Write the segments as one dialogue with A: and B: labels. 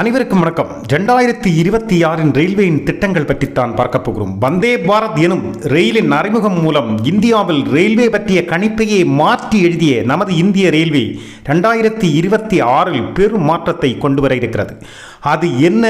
A: அனைவருக்கும் வணக்கம். ரெண்டாயிரத்தி இருபத்தி ஆறின் ரயில்வேயின் திட்டங்கள் பற்றித்தான் பார்க்க போகிறோம். வந்தே பாரத் எனும் ரயிலின் அறிமுகம் மூலம் இந்தியாவில் ரயில்வே பற்றிய கணிப்பையே மாற்றி எழுதிய நமது இந்திய ரயில்வே ரெண்டாயிரத்தி இருபத்தி ஆறில் பெரும் மாற்றத்தை கொண்டு வர இருக்கிறது. அது என்ன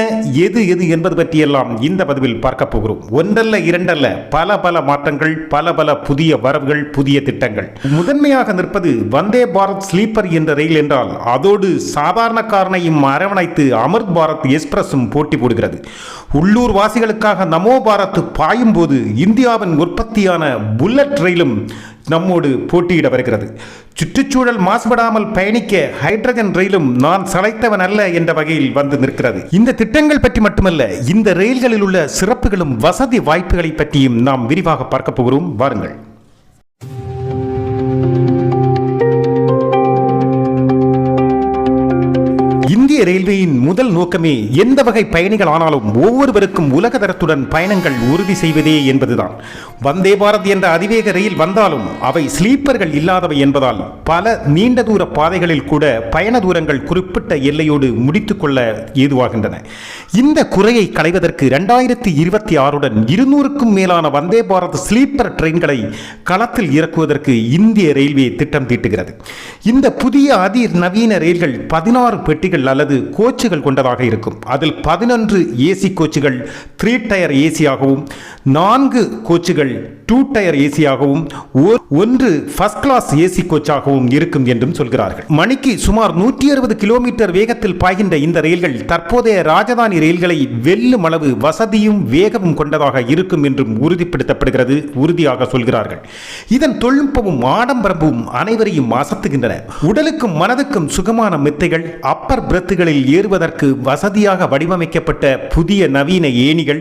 A: எது எது என்பது பற்றியெல்லாம் இந்த பதிவில் பார்க்க போகிறோம். ஒன்றல்ல இரண்டல்ல பல பல மாற்றங்கள் பல பல புதிய வரவுகள் புதிய திட்டங்கள். முதன்மையாக நிற்பது வந்தே பாரத் ஸ்லீப்பர் என்ற ரயில் என்றால் அதோடு சாதாரண காரனையும் அரவணைத்து அமிர்த் பாரத் எக்ஸ்பிரஸும் போட்டி போடுகிறது. உள்ளூர் வாசிகளுக்காக நமோ பாரத் பாயும் போது இந்தியாவின் உற்பத்தியான புல்லட் ரயிலும் நம்மோடு போட்டியிட வருகிறது. சுற்றுச்சூழல் மாசுபடாமல் பயணிக்க ஹைட்ரஜன் ரயிலும் நான் சளைத்தவன் அல்ல என்ற வகையில் வந்து நிற்கிறது. இந்த திட்டங்கள் பற்றி மட்டுமல்ல இந்த ரயில்களில் உள்ள சிறப்புகளும் வசதி வாய்ப்புகளை பற்றியும் நாம் விரிவாக பார்க்க போகிறோம். வாருங்கள். இந்திய ரயில்வேயின் முதல் நோக்கமே எந்த வகை பயணிகள் ஆனாலும் ஒவ்வொருவருக்கும் உலக தரத்துடன் பயணங்கள் உறுதி செய்வதே என்பதுதான். வந்தே பாரத் என்ற அதிவேக ரயில் வந்தாலும் அவை ஸ்லீப்பர்கள் இல்லாதவை என்பதால் பல நீண்ட தூர பாதைகளில் கூட பயண தூரங்கள் குறிப்பிட்ட எல்லையோடு முடித்துக்கொள்ள ஏதுவாகின்றன. இந்த குறையை களைவதற்கு இரண்டாயிரத்தி இருபத்தி ஆறுடன் இருநூறுக்கும் மேலான வந்தே பாரத் ஸ்லீப்பர் ட்ரெயின்களை களத்தில் இறக்குவதற்கு இந்திய ரயில்வே திட்டம் தீட்டுகிறது. இந்த புதிய அதிநவீன ரயில்கள் பதினாறு பெட்டிகள் அல்லது கோச்சுகள் கொண்டதாக இருக்கும். அதில் பதினொன்று ஏசி கோச்சுகள் த்ரீ டயர் ஏசியாகவும் நான்கு கோச்சுகள் டூ டயர் ஏசியாகவும் ஒன்று ஃபர்ஸ்ட் கிளாஸ் ஏசி கோச்சாகவும் இருக்கும் என்றும் சொல்கிறார்கள். மணிக்கு சுமார் நூற்றி அறுபது கிலோமீட்டர் வேகத்தில் பாய்கின்ற இந்த ரயில்கள் தற்போதைய ராஜதானி ரயில்களை வெல்லும் அளவு வசதியும் வேகமும் கொண்டதாக இருக்கும் என்றும் உறுதிப்படுத்தப்படுகிறது உறுதியாக சொல்கிறார்கள். இதன் தொழில்நுட்பமும் ஆடம்பரமும் அனைவரையும் அசத்துகின்றன உடலுக்கும் மனதுக்கும் சுகமான மெத்தைகள் அப்பர் பிரத்துகளில் ஏறுவதற்கு வசதியாக வடிவமைக்கப்பட்ட புதிய நவீன ஏணிகள்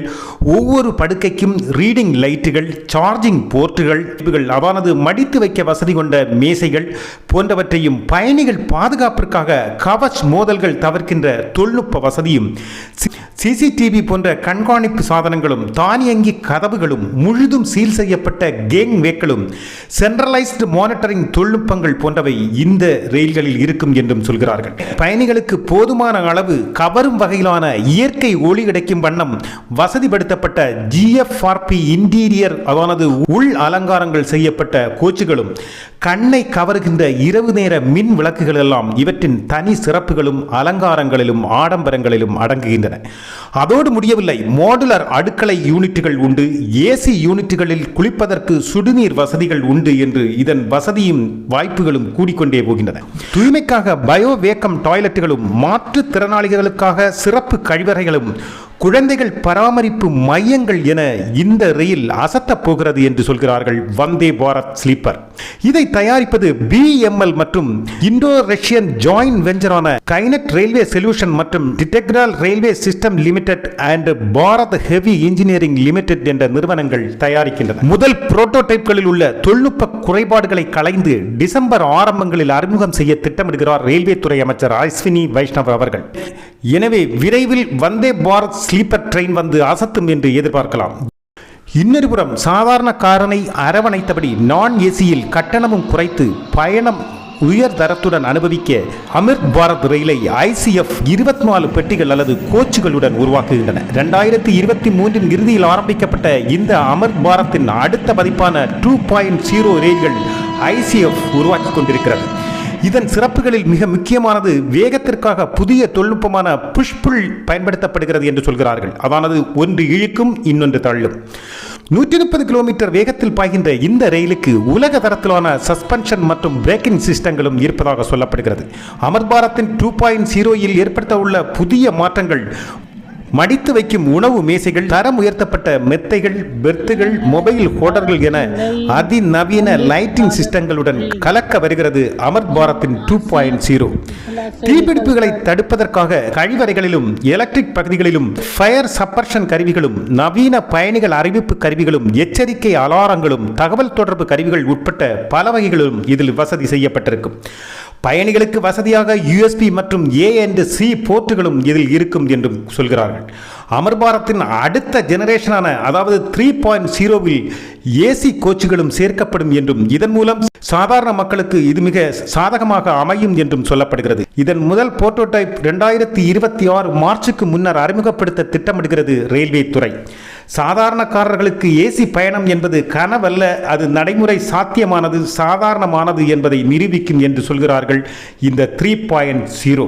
A: ஒவ்வொரு படுக்கைக்கும் ரீடிங் லைட்டுகள் சார்ஜிங் போர்ட்டுகள் அவனது மடித்து வைக்க வசதி கொண்ட மேசைகள் போன்றவற்றையும் பயணிகள் பாதுகாப்பிற்காக கவச் மோதல்கள் தவிர்க்கின்ற தொழில்நுட்ப வசதியும் சிசிடிவி போன்ற கண்காணிப்பு சாதனங்களும் தானியங்கி கதவுகளும் முழுதும் சீல் செய்யப்பட்ட கேங் வேக்களும் சென்ட்ரலைஸ்டு மானிட்டரிங் தொழில்நுட்பங்கள் போன்றவை இந்த ரயில்களில் இருக்கும் என்றும் சொல்கிறார்கள். பயணிகளுக்கு போதுமான அளவு கவரும் வகையிலான இயற்கை ஒளி கிடைக்கும் வண்ணம் வசதிப்படுத்தப்பட்ட ஜிஎஃப்ஆர்பி இன்டீரியர் அதானது உள் அலங்காரங்கள் செய்யப்பட்ட கோச்சுகளும் கண்ணை கவருகின்ற இரவு நேர மின் விளக்குகள் எல்லாம் இவற்றின் தனி சிறப்புகளும் அலங்காரங்களிலும் ஆடம்பரங்களிலும் அடங்குகின்றன. அதோடு முடியவில்லை மாடுலர் அடுக்களை யூனிட்டுகள் உண்டு ஏசி யூனிட்டுகளில் குளிப்பதற்கு சுடுநீர் வசதிகள் உண்டு என்று இதன் வசதியும் வாய்ப்புகளும் கூடிக்கொண்டே போகின்றன. தூய்மைக்காக பயோ வேக்கம் டாய்லெட்டுகளும் மாற்றுத்திறனாளிகளுக்காக சிறப்பு கழிவறைகளும் குழந்தைகள் பராமரிப்பு மையங்கள் என இந்த ரயில் அசத்தப் போகிறது என்று சொல்கிறார்கள் வந்தே பாரத் ஸ்லீப்பர். இதை தயாரிப்பது பிஎம்எல் மற்றும் இந்தோ ரஷ்யன் ஜாயின்ட் வெஞ்சரான கைனட் ரயில்வே சொல்யூஷன் மற்றும் டிடெக்ரால் railway system limited and Bharat heavy engineering limited என்ற நிறுவனங்கள் தயாரிக்கின்றன. முதல் புரோட்டோடைப்களில் உள்ள தொழில்நுட்ப குறைபாடுகளை களைந்து டிசம்பர் ஆரம்பங்களில் அறிமுகம் செய்ய திட்டமிடுகிறார் ரயில்வே துறை அமைச்சர் அஸ்வினி வைஷ்ணவ் அவர்கள். எனவே விரைவில் வந்தே பாரத் ஸ்லீப்பர் ட்ரெயின் வந்து அசத்தும் என்று எதிர்பார்க்கலாம். இன்னொரு புறம் சாதாரண காரனை அரவணைத்தபடி நான் ஏசியில் கட்டணமும் குறைத்து பயணம் உயர் தரத்துடன் அனுபவிக்க அமிர்த் பாரத் ரயிலை ஐசிஎஃப் இருபத்தி நாலு பெட்டிகள் அல்லது கோச்சுகளுடன் உருவாக்குகின்றன. ரெண்டாயிரத்தி இருபத்தி மூன்றின் இறுதியில் ஆரம்பிக்கப்பட்ட இந்த அமிர்த் பாரத்தின் அடுத்த பதிப்பான டூ பாயிண்ட் ஜீரோ ரயில்கள் ஐசிஎஃப் உருவாக்கி கொண்டிருக்கிறது. இதன் சிறப்புகளில் மிக முக்கியமானது வேகத்திற்காக புதிய தொழில்நுட்பமான புஷ்புல் பயன்படுத்தப்படுகிறது என்று சொல்கிறார்கள். அதானது ஒன்று இழுக்கும் இன்னொன்று தள்ளும். நூற்றி முப்பது கிலோமீட்டர் வேகத்தில் பாய்கின்ற இந்த ரயிலுக்கு உலக தரத்திலான சஸ்பென்ஷன் மற்றும் பிரேக்கிங் சிஸ்டங்களும் இருப்பதாக சொல்லப்படுகிறது. அமர் பாரத்தின் டூ பாயிண்ட் ஜீரோயில் ஏற்படுத்த உள்ள புதிய மாற்றங்கள் மடித்து வைக்கும் உணவு மேசைகள் தரம் உயர்த்தப்பட்ட மெத்தைகள் பெர்த்துகள் மொபைல் ஹோட்டல்கள் என அதிநவீன லைட்டிங் சிஸ்டங்களுடன் கலக்க வருகிறது அமர் பாரத்தின் டூ பாயிண்ட் ஜீரோ தீப்பிடிப்புகளை தடுப்பதற்காக கழிவறைகளிலும் எலக்ட்ரிக் பகுதிகளிலும் ஃபயர் சப்பர்ஷன் கருவிகளும் நவீன பயணிகள் அறிவிப்பு கருவிகளும் எச்சரிக்கை அலாரங்களும் தகவல் தொடர்பு கருவிகள் உட்பட்ட பல வகைகளும் இதில் வசதி செய்யப்பட்டிருக்கும். பயணிகளுக்கு வசதியாக யூஎஸ்பி மற்றும் ஏ அண்ட் சி போர்ட்டுகளும் இதில் இருக்கும் என்றும் சொல்கிறார்கள். அமர்பாரத்தின் அடுத்த ஜெனரேஷனான அதாவது த்ரீ பாயிண்ட் ஜீரோவில் ஏசி கோச்சுகளும் சேர்க்கப்படும் என்றும் இதன் மூலம் சாதாரண மக்களுக்கு இது மிக சாதகமாக அமையும் என்றும் சொல்லப்படுகிறது. இதன் முதல் போட்டோடைப் இரண்டாயிரத்தி இருபத்தி ஆறு மார்ச்சுக்கு முன்னர் அறிமுகப்படுத்த திட்டமிடுகிறது ரயில்வே துறை. சாதாரணக்காரர்களுக்கு ஏசி பயணம் என்பது கனவல்ல அது நடைமுறை சாத்தியமானது சாதாரணமானது என்பதை நிரூபிக்கும் என்று சொல்கிறார்கள் இந்த த்ரீ பாயிண்ட் ஜீரோ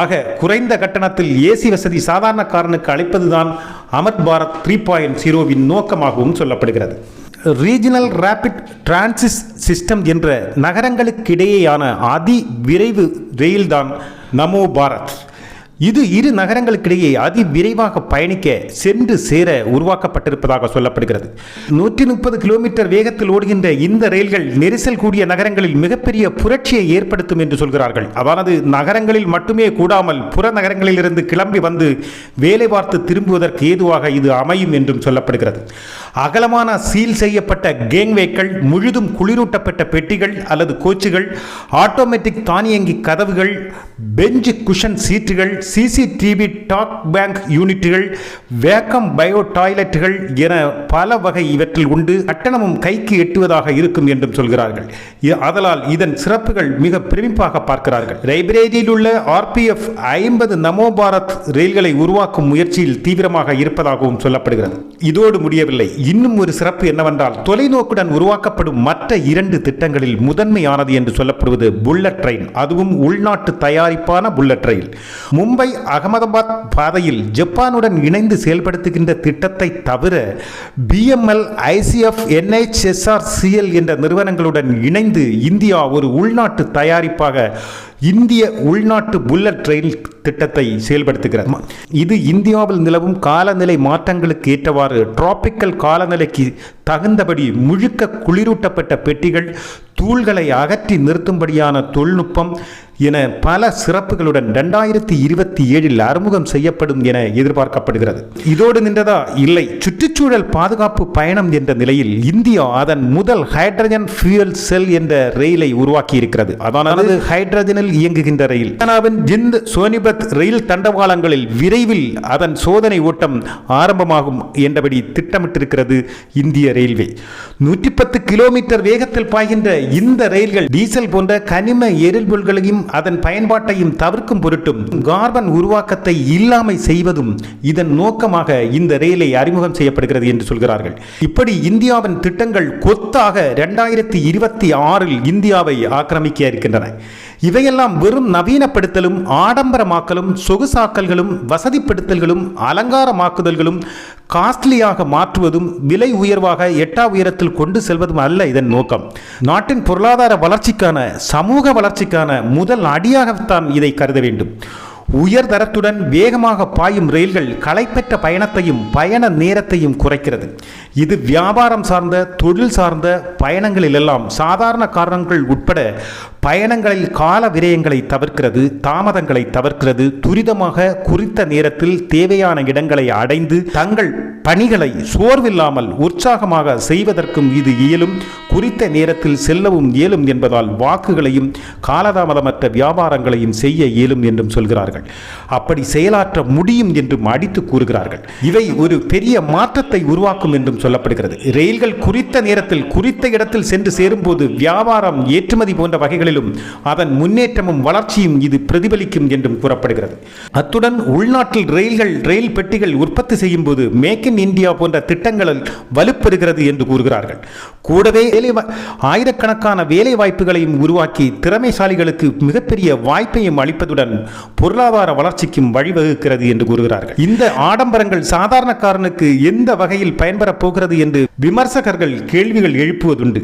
A: ஆக குறைந்த கட்டணத்தில் ஏசி வசதி சாதாரணக்காரனுக்கு அளிப்பதுதான் அமர் பாரத் த்ரீ பாயிண்ட் ஜீரோவின் நோக்கமாகவும் சொல்லப்படுகிறது. ரீஜனல் ரேபிட் டிரான்சிஸ் சிஸ்டம் என்ற நகரங்களுக்கிடையேயான அதி விரைவு ரயில்தான் நமோ பாரத். இது இரு நகரங்களுக்கிடையே அதி விரைவாக பயணிக்க சென்று சேர உருவாக்கப்பட்டிருப்பதாக சொல்லப்படுகிறது. நூற்றி முப்பது கிலோமீட்டர் வேகத்தில் ஓடுகின்ற இந்த ரயில்கள் நெரிசல் கூடிய நகரங்களில் மிகப்பெரிய புரட்சியை ஏற்படுத்தும் என்று சொல்கிறார்கள். அதாவது நகரங்களில் மட்டுமே கூடாமல் புற நகரங்களிலிருந்து கிளம்பி வந்து வேலை பார்த்து திரும்புவதற்கு ஏதுவாக இது அமையும் என்றும் சொல்லப்படுகிறது. அகலமான சீல் செய்யப்பட்ட கேங்வேக்கள் முழுதும் குளிரூட்டப்பட்ட பெட்டிகள் அல்லது கோச்சுகள் ஆட்டோமேட்டிக் தானியங்கி கதவுகள் பெஞ்சு குஷன் சீட்டுகள் சிசிடிவி டாக் பேங்க் யூனிட்டுகள் வேக்கம் பயோ டாய்லெட்டுகள் என பல வகை இவற்றில் உண்டு. கட்டணமும் கைக்கு எட்டுவதாக இருக்கும் என்றும் சொல்கிறார்கள். அதனால் ஆதலால் இதன் சிறப்புகள் மிக பிரமிப்பாக பார்க்கிறார்கள். லைப்ரரியில் உள்ள ஆர்பிஎஃப் ஐம்பது நமோ பாரத் ரயில்களை உருவாக்கும் முயற்சியில் தீவிரமாக இருப்பதாகவும் சொல்லப்படுகிறது. இதோடு முடியவில்லை. இன்னும் ஒரு சிறப்பு என்னவென்றால் தொலைநோக்குடன் உருவாக்கப்படும் மற்ற இரண்டு திட்டங்களில் முதன்மையானது என்று சொல்லப்படுவது புல்லட் ட்ரெயின். அதுவும் உள்நாட்டு தயாரிப்பான புல்லட் ரயில். மும்பை அகமதாபாத் பாதையில் ஜப்பானுடன் இணைந்து செயல்படுத்துகின்ற திட்டத்தை தவிர பிஎம்எல் ஐசிஎஃப் என்ஹெச்எஸ்ஆர் சிஎல் என்ற நிறுவனங்களுடன் இணைந்து இந்தியா ஒரு உள்நாட்டு தயாரிப்பாக இந்திய உள்நாட்டு புல்லட் ரயில் திட்டத்தை செயல்படுத்துகிறது. இது இந்தியாவில் நிலவும் காலநிலை மாற்றங்களுக்கு ஏற்றவாறு டிராபிக்கல் காலநிலைக்கு தகுந்தபடி முழுக்க குளிரூட்டப்பட்ட பெட்டிகள் தூள்களை அகற்றி நிறுத்தும்படியான தொழில்நுட்பம் என பல சிறப்புகளுடன் ரெண்டாயிரத்தி இருபத்தி ஏழில் அறிமுகம் செய்யப்படும் என எதிர்பார்க்கப்படுகிறது. இதோடு நின்றதா? இல்லை. சுற்றுச்சூழல் பாதுகாப்பு பயணம் என்ற நிலையில் இந்தியா அதன் முதல் ஹைட்ரஜன் ஃபியூயல் செல் என்ற ரயிலை உருவாக்கி இருக்கிறது அதாவது ஹைட்ரஜனில் இயங்குகின்ற ரயில். ஹரியானாவின் ஜிந்த் சோனிபத் ரயில் தண்டவாளங்களில் விரைவில் அதன் சோதனை ஓட்டம் ஆரம்பமாகும் என்றபடி திட்டமிட்டிருக்கிறது இந்திய ரயில்வே. நூற்றி பத்து கிலோமீட்டர் வேகத்தில் பாய்கின்ற இந்த ரயில்கள் டீசல் போன்ற கனிம எரிபொருள்களையும் அதன் பயன்பாட்டையும் தவிர்க்கும் பொருட்டும் கார்பன் உருவாக்கத்தை இல்லாமை செய்வதும் இதன் நோக்கமாக இந்த ரயிலை அறிமுகம் செய்யப்படுகிறது என்று சொல்கிறார்கள். இப்படி இந்தியாவின் திட்டங்கள் கொத்தாக இரண்டாயிரத்தி இருபத்தி ஆறில் இந்தியாவை ஆக்கிரமிக்க இருக்கின்றன. இவையெல்லாம் வெறும் நவீனப்படுத்தலும் ஆடம்பரமாக்கலும் சொகுசாக்கல்களும் வசதிப்படுத்தல்களும் அலங்காரமாக்குதல்களும் காஸ்ட்லியாக மாற்றுவதும் விலை உயர்வாக எட்டா உயரத்தில் கொண்டு செல்வதும் அல்ல இதன் நோக்கம். நாட்டின் பொருளாதார வளர்ச்சிக்கான சமூக வளர்ச்சிக்கான முதல் அடியாகத்தான் இதை கருத வேண்டும். உயர் தரத்துடன் வேகமாக பாயும் ரயில்கள் களைப்பற்ற பயணத்தையும் பயண நேரத்தையும் குறைக்கிறது. இது வியாபாரம் சார்ந்த தொழில் சார்ந்த பயணங்களிலெல்லாம் சாதாரண காரணங்கள் உட்பட பயணங்களில் கால விரயங்களை தவிர்க்கிறது தாமதங்களை தவிர்க்கிறது துரிதமாக குறித்த நேரத்தில் தேவையான இடங்களை அடைந்து தங்கள் பணிகளை சோர்வில்லாமல் உற்சாகமாக செய்வதற்கும் இது இயலும். குறித்த நேரத்தில் செல்லவும் இயலும் என்பதால் வாக்குகளையும் காலதாமதமற்ற வியாபாரங்களையும் செய்ய இயலும் என்றும் சொல்கிறார்கள். அப்படி செயலாற்ற முடியும் என்றும் அடித்து கூறுகிறார்கள். இவை ஒரு பெரிய மாற்றத்தை உருவாக்கும் என்றும் சொல்லப்படுகிறது. ரயில்கள் குறித்த நேரத்தில் குறித்த இடத்தில் சென்று சேரும்போது வியாபாரம் ஏற்றுமதி போன்ற வகைகளிலும் அதன் முன்னேற்றமும் வளர்ச்சியும் இது பிரதிபலிக்கும் என்றும் கூறப்படுகிறது. அத்துடன் உள்நாட்டில் ரயில்கள் ரயில் பெட்டிகள் உற்பத்தி செய்யும் போது மேக் இன் இந்தியா போன்ற திட்டங்களில் வலுப்பெறுகிறது என்று கூறுகிறார்கள். கூடவே வேலை ஆயிரக்கணக்கான வேலை வாய்ப்புகளையும் உருவாக்கி திறமைசாலிகளுக்கு மிகப்பெரிய வாய்ப்பையும் அளிப்பதுடன் பொருளாதார வளர்ச்சிக்கும் வழிவகுக்கிறது என்று கூறுகிறார்கள். இந்த ஆடம்பரங்கள் சாதாரணக்காரனுக்கு எந்த வகையில் பயன்பெறப் போகிறது என்று விமர்சகர்கள் கேள்விகள் எழுப்புவதுண்டு.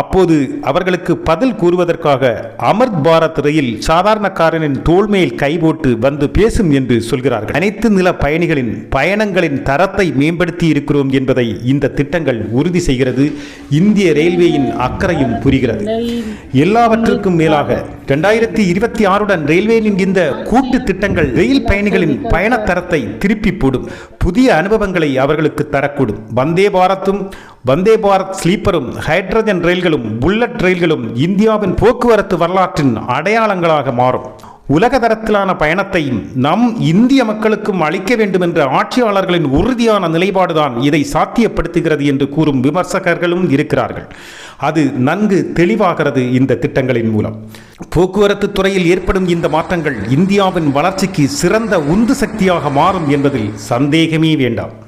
A: அப்போது அவர்களுக்கு பதில் கூறுவதற்காக அமர்த் பாரத் ரயில் சாதாரணக்காரனின் தோல்மையில் கைபோட்டு வந்து பேசும் என்று சொல்கிறார்கள். அனைத்து நில பயணிகளின் பயணங்களின் தரத்தை மேம்படுத்தி இருக்கிறோம் என்பதை இந்த திட்டங்கள் உறுதி செய்கிறது. இந்திய ரயில்வேயின் அக்கறையும் புரிகிறது. எல்லாவற்றுக்கும் மேலாக இரண்டாயிரத்தி இருபத்தி ஆறுடன் ரயில்வேயின் இந்த கூட்டு திட்டங்கள் ரயில் பயணிகளின் பயண தரத்தை திருப்பி போடும். புதிய அனுபவங்களை அவர்களுக்கு தரக்கூடும். வந்தே பாரத்தும் வந்தே பாரத் ஸ்லீப்பரும் ஹைட்ரஜன் ரயில்களும் புல்லட் ரயில்களும் இந்தியாவின் போக்குவரத்து வரலாற்றின் அடையாளங்களாக மாறும். உலக தரத்திலான பயணத்தை நம் இந்திய மக்களுக்கும் அளிக்க வேண்டும் என்ற ஆட்சியாளர்களின் உறுதியான நிலைப்பாடுதான் இதை சாத்தியப்படுத்துகிறது என்று கூறும் விமர்சகர்களும் இருக்கிறார்கள். அது நன்கு தெளிவாகிறது இந்த திட்டங்களின் மூலம். போக்குவரத்து துறையில் ஏற்படும் இந்த மாற்றங்கள் இந்தியாவின் வளர்ச்சிக்கு சிறந்த உந்து சக்தியாக மாறும் என்பதில் சந்தேகமே வேண்டாம்.